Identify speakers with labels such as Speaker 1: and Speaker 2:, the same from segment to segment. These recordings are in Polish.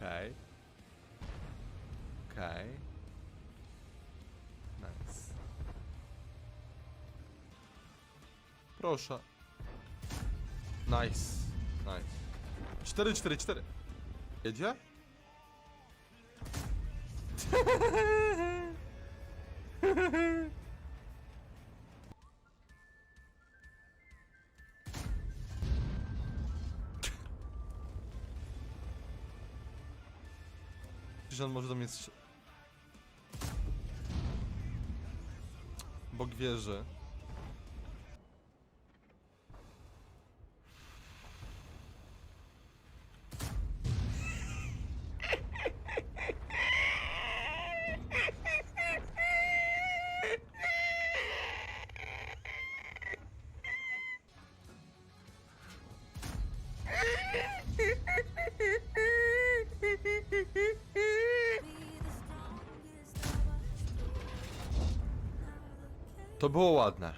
Speaker 1: Okej. Okej. Nice. Proszę. Nice. Nice. 4, 4, 4. Jedzie? Że on może do mnie strze... Bóg. To było ładne.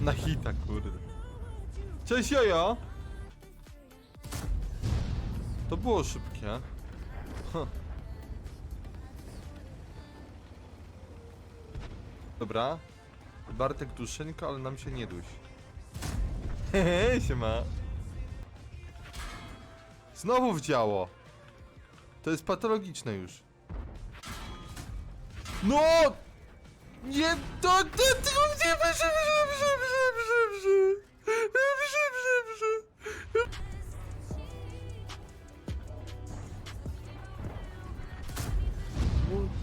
Speaker 1: Na hita, kurde. Cześć, jojo! To było szybkie. Dobra. Bartek duszeńko, ale nam się nie duś. Hehe, siema. Znowu wdziało. To jest patologiczne już. No! Nie, to, to, to, to nie, brze, brze, brze, brze, brze, brze. Brze, brze, brze.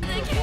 Speaker 1: Thank.